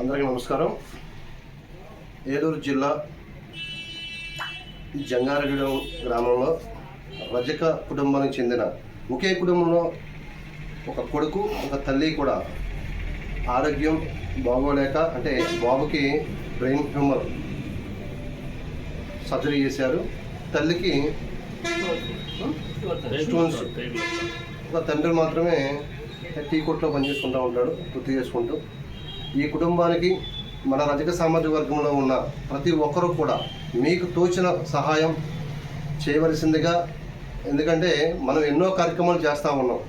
అందరికీ నమస్కారం. ఏలూరు జిల్లా జంగారగూడెం గ్రామంలో రజక కుటుంబానికి చెందిన ఒకే కుటుంబంలో ఒక కొడుకు ఒక తల్లి కూడా ఆరోగ్యం బాగోలేక అంటే బాబుకి బ్రెయిన్ ట్యూమర్ సర్జరీ చేశారు. తల్లికి స్టోన్స్. ఒక తండ్రి మాత్రమే టీ కొట్లో పనిచేసుకుంటూ ఉంటాడు వృత్తి చేసుకుంటూ. ఈ కుటుంబానికి మన రజక సామాజిక వర్గంలో ఉన్న ప్రతి ఒక్కరూ కూడా మీకు తోచిన సహాయం చేయవలసిందిగా ఎందుకంటే మనం ఎన్నో కార్యక్రమాలు చేస్తూ ఉన్నాం.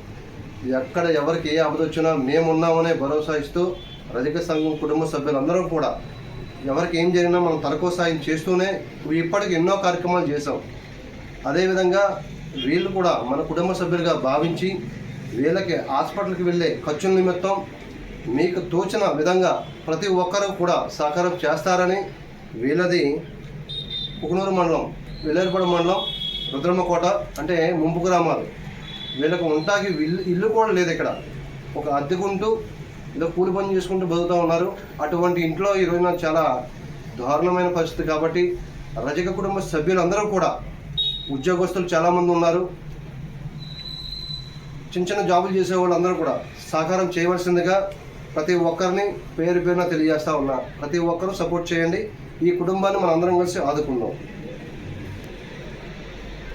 ఎక్కడ ఎవరికి ఏ ఆపద వచ్చినా మేమున్నామనే భరోసా ఇస్తూ రజక సంఘం కుటుంబ సభ్యులందరం కూడా ఎవరికి ఏం జరిగినా మనం తలకో సాయం చేస్తూనే ఇప్పటికి ఎన్నో కార్యక్రమాలు చేసాం అదేవిధంగా వీళ్ళు కూడా మన కుటుంబ సభ్యులుగా భావించి వీళ్ళకి హాస్పిటల్కి వెళ్ళే ఖర్చుల నిమిత్తం మీకు తోచిన విధంగా ప్రతి ఒక్కరూ కూడా సహకారం చేస్తారని వీళ్ళది కుకునూరు మండలం వెల్లేరుపడ మండలం రుద్రమ్మకోట అంటే ముంపు గ్రామాలు. వీళ్ళకు ఉంటాకి ఇల్లు ఇల్లు కూడా లేదు ఇక్కడ. ఒక అద్దెకుంటూ ఏదో కూలి పని చేసుకుంటూ బతుకుతూ ఉన్నారు. అటువంటి ఇంట్లో ఈరోజు చాలా దారుణమైన పరిస్థితి కాబట్టి రజక కుటుంబ సభ్యులందరూ కూడా ఉద్యోగస్తులు చాలామంది ఉన్నారు. చిన్న చిన్న జాబులు చేసే వాళ్ళందరూ కూడా సహకారం చేయవలసిందిగా ప్రతి ఒక్కరిని పేరు పేరున తెలియజేస్తా ఉన్నా. ప్రతి ఒక్కరూ సపోర్ట్ చేయండి. ఈ కుటుంబాన్ని మనం అందరం కలిసి ఆదుకుందాం.